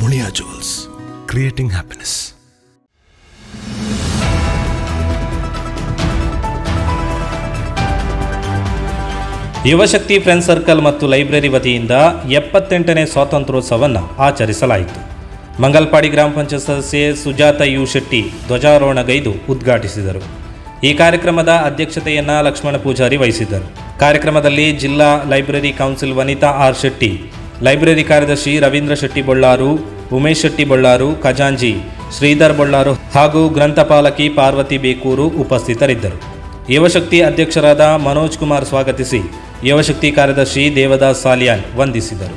Muliya jewels creating happiness Yuvashakti friend circle ಮತ್ತು library ವತಿಯಿಂದ ಎಪ್ಪತ್ತೆಂಟನೇ ಸ್ವಾತಂತ್ರ್ಯೋತ್ಸವವನ್ನು ಆಚರಿಸಲಾಯಿತು. ಮಂಗಲ್ಪಾಡಿ ಗ್ರಾಮ ಪಂಚಾಯತ್ ಸದಸ್ಯೆ ಸುಜಾತ ಯು ಶೆಟ್ಟಿ ಧ್ವಜಾರೋಹಣಗೈದು ಉದ್ಘಾಟಿಸಿದರು. ಈ ಕಾರ್ಯಕ್ರಮದ ಅಧ್ಯಕ್ಷತೆಯನ್ನು ಲಕ್ಷ್ಮಣ ಪೂಜಾರಿ ವಹಿಸಿದ್ದರು. ಕಾರ್ಯಕ್ರಮದಲ್ಲಿ ಜಿಲ್ಲಾ library council Vanitha R Shetty, library ಕಾರ್ಯದರ್ಶಿ ರವೀಂದ್ರ ಶೆಟ್ಟಿ ಬೊಳ್ಳಾರು, ಉಮೇಶ್ ಶೆಟ್ಟಿ ಬೊಳ್ಳಾರು, ಖಜಾಂಜಿ ಶ್ರೀಧರ್ ಬೊಳ್ಳಾರು ಹಾಗೂ ಗ್ರಂಥಪಾಲಕಿ ಪಾರ್ವತಿ ಬೇಕೂರು ಉಪಸ್ಥಿತರಿದ್ದರು. ಯುವಶಕ್ತಿ ಅಧ್ಯಕ್ಷರಾದ ಮನೋಜ್ ಕುಮಾರ್ ಸ್ವಾಗತಿಸಿ ಯುವಶಕ್ತಿ ಕಾರ್ಯದರ್ಶಿ ದೇವದಾಸ್ ಸಾಲಿಯಾನ್ ವಂದಿಸಿದರು.